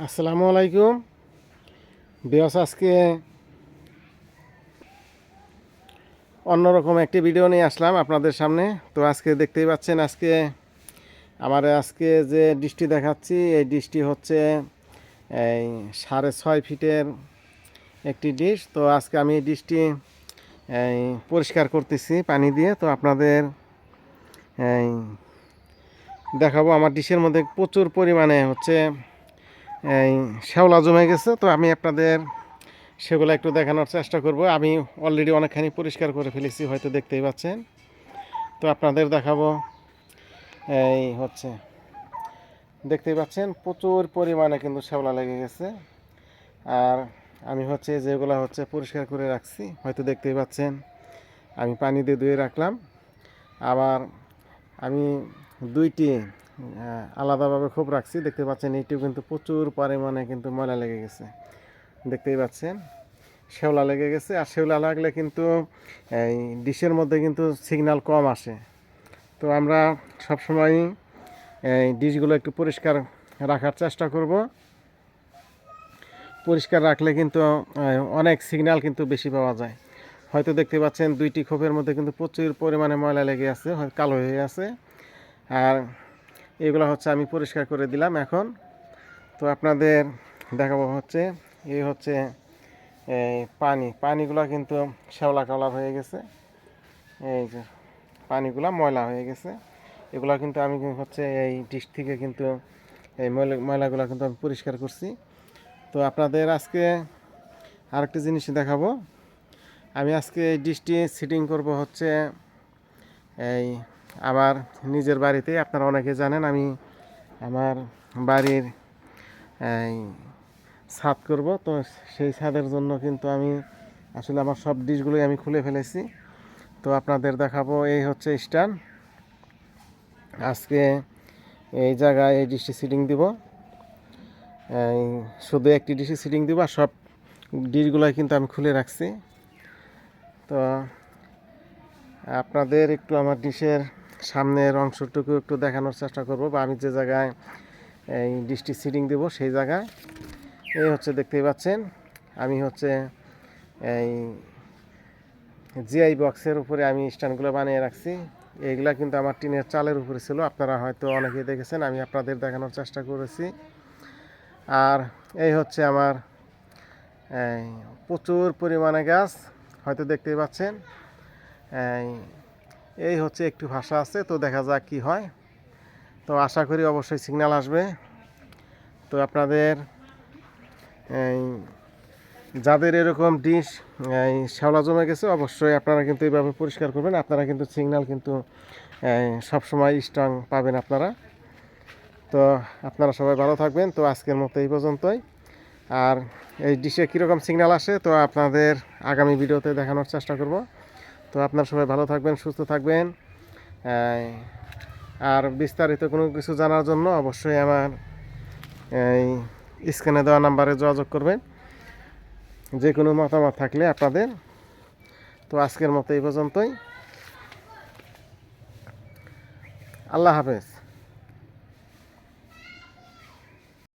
আসসালামু আলাইকুম। বিয়স আজকে অন্যরকম একটি ভিডিও নিয়ে আসলাম আপনাদের সামনে। তো আজকে দেখতেই পাচ্ছেন, আজকে আমার আজকে যে ডিশটি দেখাচ্ছি, এই ডিশটি হচ্ছে এই সাড়ে ছয় ফিটের একটি ডিশ। তো আজকে আমি এই ডিশটি এই পরিষ্কার করতেছি পানি দিয়ে। তো আপনাদের এই দেখাবো, আমার ডিশের মধ্যে প্রচুর পরিমাণে হচ্ছে এই শ্যাওলা জমে গেছে, তো আমি আপনাদের সেগুলো একটু দেখানোর চেষ্টা করব। আমি অলরেডি অনেকখানি পরিষ্কার করে ফেলেছি, হয়তো দেখতেই পাচ্ছেন। তো আপনাদের দেখাবো, এই হচ্ছে, দেখতেই পাচ্ছেন, প্রচুর পরিমাণে কিন্তু শ্যাওলা লেগে গেছে। আর আমি হচ্ছে যেগুলো হচ্ছে পরিষ্কার করে রাখছি, হয়তো দেখতেই পাচ্ছেন, আমি পানি দিয়ে ধুয়ে রাখলাম। আবার আমি দুইটি আলাদাভাবে খুব রাখছি। দেখতে পাচ্ছেন, এইটিও কিন্তু প্রচুর পরিমাণে কিন্তু ময়লা লেগে গেছে। দেখতেই পাচ্ছেন শেওলা লেগে গেছে। আর শেওলা লাগলে কিন্তু, এই ডিশের মধ্যে কিন্তু সিগন্যাল কম আসে। তো আমরা সবসময় এই ডিশগুলো একটু পরিষ্কার রাখার চেষ্টা করব। পরিষ্কার রাখলে কিন্তু অনেক সিগন্যাল কিন্তু বেশি পাওয়া যায়। হয়তো দেখতে পাচ্ছেন, দুইটি খোপের মধ্যে কিন্তু প্রচুর পরিমাণে ময়লা লেগে আছে কালো হয়ে আছে। আর এগুলো হচ্ছে আমি পরিষ্কার করে দিলাম এখন। তো আপনাদের দেখাবো হচ্ছে, এই হচ্ছে, এই পানি। পানিগুলো কিন্তু শ্যাওলা কালার হয়ে গেছে। এই যে পানিগুলো ময়লা হয়ে গেছে। এগুলো কিন্তু আমি হচ্ছে এই ডিশ থেকে কিন্তু এই ময়লা, ময়লাগুলো কিন্তু আমি পরিষ্কার করছি। তো আপনাদের আজকে আরেকটি জিনিস দেখাবো। আমি আজকে এই ডিশটি সিটিং করব হচ্ছে এই আমার নিজের বাড়িতে আপনারা অনেকে জানেন, আমি আমার বাড়ির ছাদ করব। তো সেই ছাদের জন্য কিন্তু আমি, আসলে আমার সব ডিশগুলোই আমি খুলে ফেলেছি। তো আপনাদের দেখাবো, এই হচ্ছে স্ট্যান্ড। আজকে এই জায়গায় এই ডিশটি সিটিং দিব। শুধু একটি ডিশে সিটিং দিব, আর সব ডিশগুলোই কিন্তু আমি খুলে রাখছি। তো আপনাদের একটু আমার ডিশের সামনের অংশটুকু একটু দেখানোর চেষ্টা করব বা আমি যে জায়গায় এই ডিশটি সিটিং দেবো সেই জায়গায়। এই হচ্ছে দেখতেই পাচ্ছেন, আমি হচ্ছে এই জিআই বক্সের উপরে আমি স্ট্যান্ডগুলো বানিয়ে রাখছি। এইগুলা কিন্তু আমার টিনের চালের উপরে ছিল, আপনারা হয়তো অনেকেই দেখেছেন, আমি আপনাদের দেখানোর চেষ্টা করেছি। আর এই হচ্ছে আমার প্রচুর পরিমাণে গাছ, হয়তো দেখতেই পাচ্ছেন। এই এই হচ্ছে একটু ভাষা আছে, তো দেখা যাক কি হয়। তো আশা করি অবশ্যই সিগন্যাল আসবে। তো আপনাদের যাদের এরকম ডিশ এই শ্যাওলা জমে গেছে, অবশ্যই আপনারা কিন্তু এইভাবে পরিষ্কার করবেন। আপনারা কিন্তু সিগন্যাল কিন্তু সবসময় স্ট্রং পাবেন আপনারা। তো আপনারা সবাই ভালো থাকবেন। তো আজকের মতো এই পর্যন্তই। আর এই ডিশে কীরকম সিগন্যাল আসে, তো আপনাদের আগামী ভিডিওতে দেখানোর চেষ্টা করব। তো আপনার সবাই ভালো থাকবেন, সুস্থ থাকবেন। আর বিস্তারিত কোনো কিছু জানার জন্য অবশ্যই আমার এই স্ক্রিনে দেওয়া নাম্বারে যোগাযোগ করবেন। যে কোনো মতামত থাকলে আপনাদের। তো আজকের মতো এই পর্যন্তই। আল্লাহ হাফেজ।